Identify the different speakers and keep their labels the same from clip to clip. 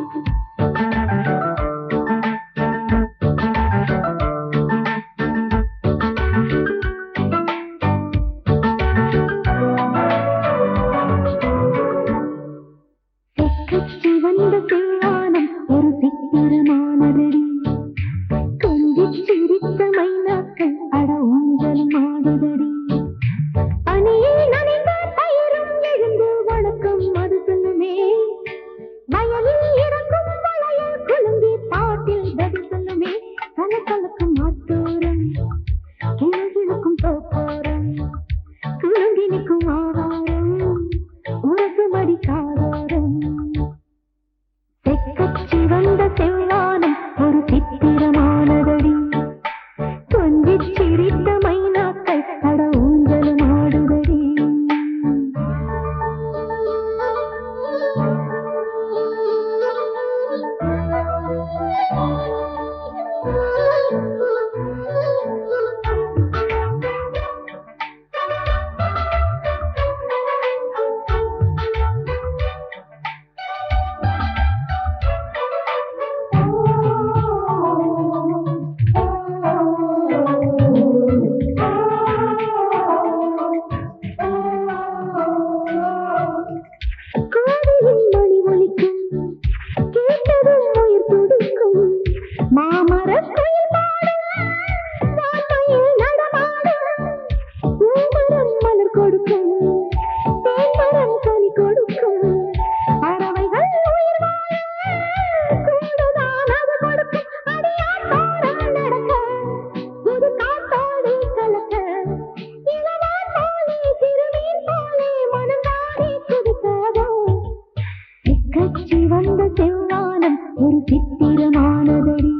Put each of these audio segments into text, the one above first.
Speaker 1: Thank you. கட்சி வந்த செவ்வானம் ஒரு சித்திரமானதடி.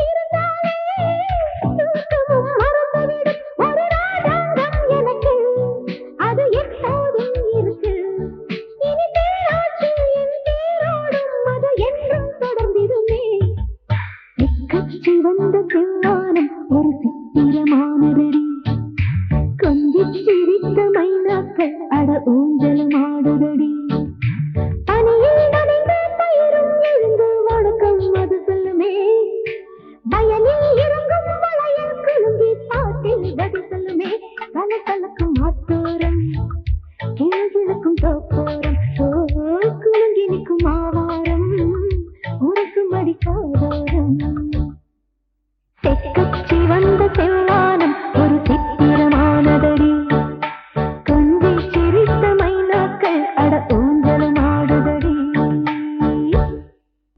Speaker 1: மலரி கொஞ்சி சிரித்த மைனாக்கள் அட ஊஞ்சலும் ஆடுதடி. பனியில் நனைந்த பயிரும் எழுந்து வணக்கம் அது சொல்லுமே. வயலில் இறங்கும் வளையல் குலுங்கி பாட்டில் பதில் சொல்லுமே. கலக்கலக்கும் ஆத்தோர